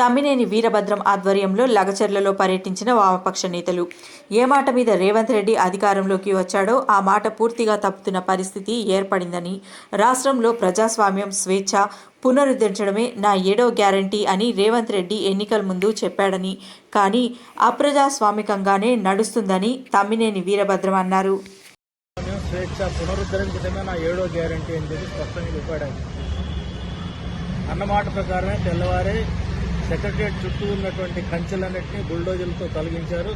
తమ్మినేని వీరభద్రం ఆధ్వర్యంలో లగచర్లలో పర్యటించిన వామపక్ష నేతలు. ఏ మాట మీద రేవంత్ రెడ్డి అధికారంలోకి వచ్చాడో ఆ మాట పూర్తిగా తప్పుతున్న పరిస్థితి ఏర్పడిందని రాష్ట్రంలో ప్రజాస్వామ్యం స్వేచ్ఛ పునరుద్ధరించడమే నా ఏడో గ్యారంటీ అని రేవంత్ రెడ్డి ఎన్నికల ముందు చెప్పాడని కానీ అప్రజాస్వామికంగానే నడుస్తుందని తమ్మినేని వీరభద్రం అన్నారు. స్వేచ్ఛ పునరుద్ధరించడమే నా ఏడో గ్యారంటీ అని చెప్పి స్పష్టంగా చెప్పాడు అన్నమాట ప్రకారమే తెల్లవారే సెక్రటరియట్ చుట్టూ ఉన్నటువంటి కంచెలన్నింటినీ బుల్డోజర్లతో తొలగించారు.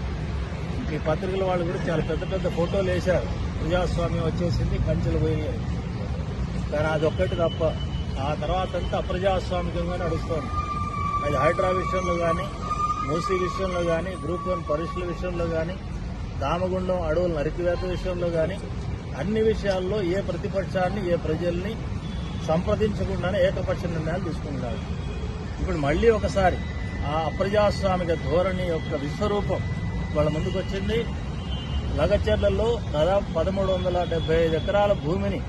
ఈ పత్రికల వాళ్ళు కూడా చాలా పెద్ద పెద్ద ఫోటోలు వేశారు. ప్రజాస్వామ్యం వచ్చేసింది కంచెలు పోయినాయి. కానీ అది ఒక్కటి తప్ప ఆ తర్వాత అంతా అప్రజాస్వామికంగా నడుస్తోంది. అది హైడ్రా విషయంలో కానీ మూసీ విషయంలో కానీ గ్రూప్ వన్ పరీక్షల విషయంలో కానీ దామగుండం అడవుల నరికివేత విషయంలో కానీ అన్ని విషయాల్లో ఏ ప్రతిపక్షాన్ని ఏ ప్రజల్ని సంప్రదించకుండానే ఏకపక్ష నిర్ణయాలు తీసుకుంటున్నారు. ఇప్పుడు మళ్ళీ ఒకసారి ఆ అప్రజాస్వామిక ధోరణి యొక్క విశ్వరూపం వాళ్ళ ముందుకు వచ్చింది. లగచర్లలో దాదాపు పదమూడు వందల డెబ్బై ఐదు ఎకరాల భూమిని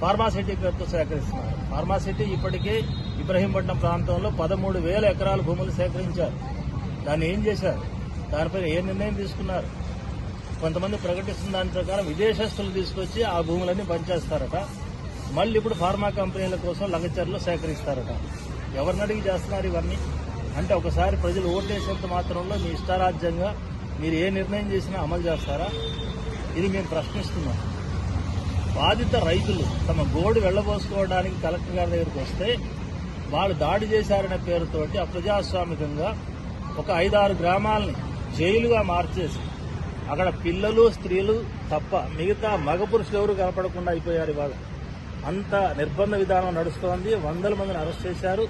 ఫార్మాసిటీ పేరుతో సేకరిస్తున్నారు. ఫార్మాసిటీ ఇప్పటికే ఇబ్రహీంపట్నం ప్రాంతంలో పదమూడు వేల ఎకరాల భూములు సేకరించారు. దాన్ని ఏం చేశారు? దానిపైన ఏ నిర్ణయం తీసుకున్నారు? కొంతమంది ప్రకటిస్తున్న దాని ప్రకారం విదేశస్తులు తీసుకొచ్చి ఆ భూములన్నీ పనిచేస్తారట మళ్ళీ ఇప్పుడు ఫార్మా కంపెనీల కోసం లగచర్లు సేకరిస్తారట. ఎవరిని అడిగి చేస్తున్నారు ఇవన్నీ? అంటే ఒకసారి ప్రజలు ఓటేసేంత మాత్రంలో మీ ఇష్టారాజ్యంగా మీరు ఏ నిర్ణయం చేసినా అమలు చేస్తారా? ఇది మేము ప్రశ్నిస్తున్నాం. బాధిత రైతులు తమ గోడు వెళ్ళబోసుకోవడానికి కలెక్టర్ గారి దగ్గరికి వస్తే వాళ్ళు దాడి చేశారనే పేరుతోటి అప్రజాస్వామికంగా ఒక ఐదారు గ్రామాలని జైలుగా మార్చేసి అక్కడ పిల్లలు స్త్రీలు తప్ప మిగతా మగ పురుషులు ఎవరు కనపడకుండా అయిపోయారు ఇవాళ. అంత నిర్బంధ విధానం నడుస్తోంది. వందల మందిని అరెస్ట్ చేశారు.